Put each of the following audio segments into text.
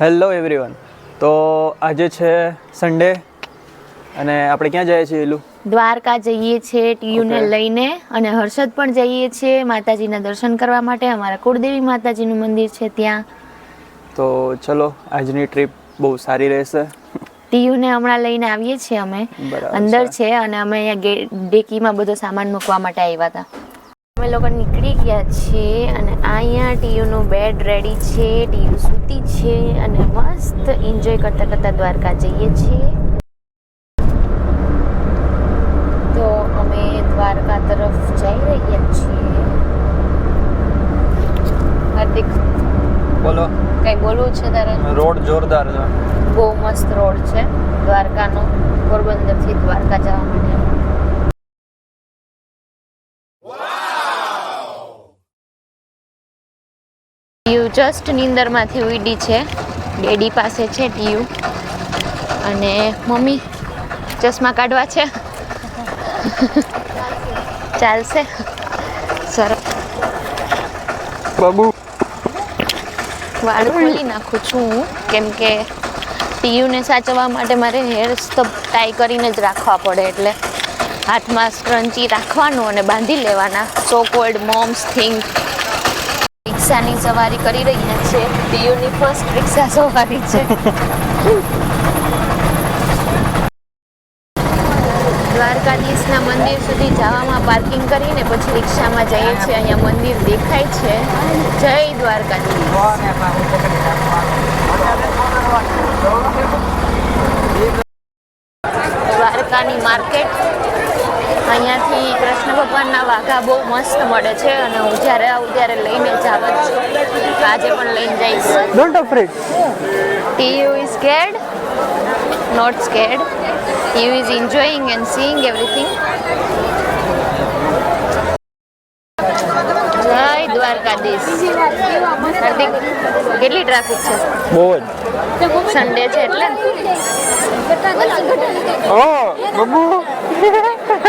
Hello everyone તો આજે છે સન્ડે અને આપણે ક્યાં જઈએ છીએ એલું દ્વારકા જઈએ છીએ ટીયુને લઈને અને હર્ષદ પણ જઈએ છીએ માતાજીના દર્શન કરવા માટે. અમારા કુળદેવી માતાજીનું મંદિર છે ત્યાં. તો ચલો આજની ટ્રીપ બહુ સારી રહેશે. ટીયુને હમણાં લઈને આવીએ છીએ અમે. અંદર છે. અને અમે અહીંયા ડેકીમાં બધો સામાન મૂકવા માટે આવ્યા હતા. અમે લોકો નીકળી ગયા છીએ અને અહીંયા ટીયુનું બેડ રેડી છે ટીયુ સૂતી છે અને મસ્ત એન્જોય કરતા કરતા દ્વારકા જઈએ છીએ. તો અમે દ્વારકા તરફ જઈ રહ્યા છીએ. હાર્દિક બોલો. કઈ બોલવું છે તારે? રોડ જોરદાર છે. બહુ મસ્ત રોડ છે દ્વારકાનો પોરબંદરથી દ્વારકા જવા માટે. ટીયુ જસ્ટ નીંદરમાંથી ઉડી છે. ડેડી પાસે છે ટીયુ. અને મમ્મી ચશ્મા કાઢવા છે. ચાલશે. સરસ. બાબુ. વાળ ખોલી નાખું છું. હું કેમ કે ટીયુને સાચવવા માટે મારે હેર સ્ટબ ટાઈ કરીને જ રાખવા પડે એટલે હાથમાં સ્ક્રંચી રાખવાનું અને બાંધી લેવાના. સો કોલ્ડ મોમ્સ થિંગ રિક્ષાની સવારી કરી રહ્યા છે. ટીયુની ફર્સ્ટ રિક્ષા સવારી છે. દ્વારકાધીશના મંદિર સુધી જવામાં પાર્કિંગ કરીને પછી રિક્ષામાં જઈએ છીએ. અહીંયા મંદિર દેખાય છે. જય દ્વારકાધીશ. દ્વારકાની માર્કેટ અહીંયાથી કૃષ્ણ ભગવાનના વાઘા બહુ મસ્ત મળે છે અને હું જ્યારે આવું ત્યારે લઈને જ આવું છું. આજે પણ લઈને જઈશ. Don't afraid TU is scared? Not scared. TU is enjoying and seeing everything. જય દ્વારકાધીશ. હાર્દિક કેટલી ટ્રાફિક છે? બહુ જ. સન્ડે છે એટલે? ઓ બાબુ. એ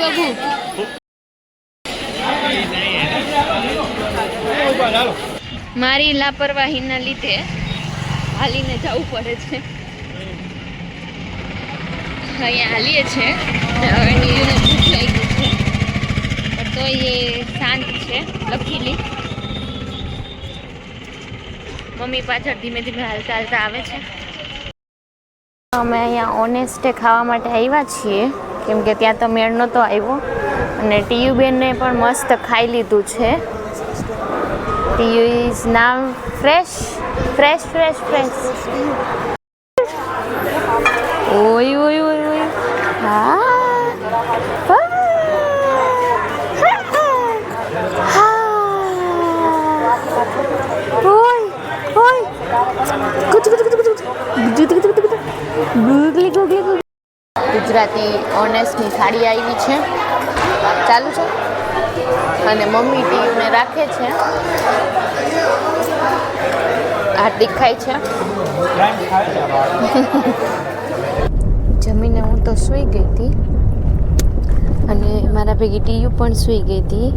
બાબુ મારી લાપરવાહીના લીધે હાલીને જવું પડે છે. અહીંયા હાલીએ છે. તો એ શાંત છે લખીલી મમ્મી પાછળ ધીમે ધીમે હાલતા હાલતા આવે છે. અમે અહીંયા ઓનેસ્ટે ખાવા માટે આવ્યા છીએ. કેમ કે ત્યાં તો મેળ નહોતો આવ્યો. અને ટીયુબેનને પણ મસ્ત ખાઈ લીધું છે. ટીયુ ઇઝ નામ ફ્રેશ ફ્રેશ ફ્રેશ ફ્રેશ. ઓય ઓય ઓય ઓય. હા. ગુજરાતી ઓનેસ્ટની થાળી આવી છે. ચાલુ છે. અને મમ્મી ટીવીને રાખે છે. હાર્દિક ખાય છે. જમીને હું તો સૂઈ ગઈ હતી. અને મારા ભેગી ટીયુ પણ સૂઈ ગઈ હતી.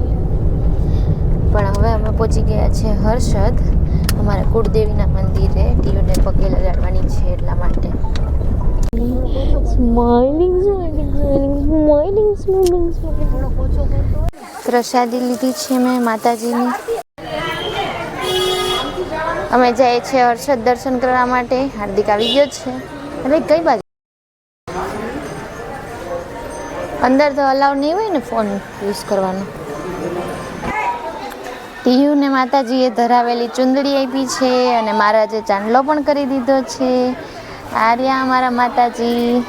પણ હવે અમે પહોંચી ગયા છે હર્ષદ. અમારા કુળદેવીના મંદિરે ટીયુને પગે લગાડવાની છે એટલા માટે. Smiling smiling smiling smiling smiling પ્રસાદી લીધી છે મેં માતાજીની. અમે જઈએ છીએ હર્ષદ દર્શન કરવા માટે. હાર્દિક આવી ગયો છે. અરે, કઈ બાજુ? અંદર તો અલાવ નહીં હોય ને ફોન યુઝ કરવાનો. ટીયુને માતાજીએ ધરાવેલી ચુંદડી આપી છે અને મહારાજે ચાંદલો પણ કરી દીધો છે. આર્યા અમારા માતાજી.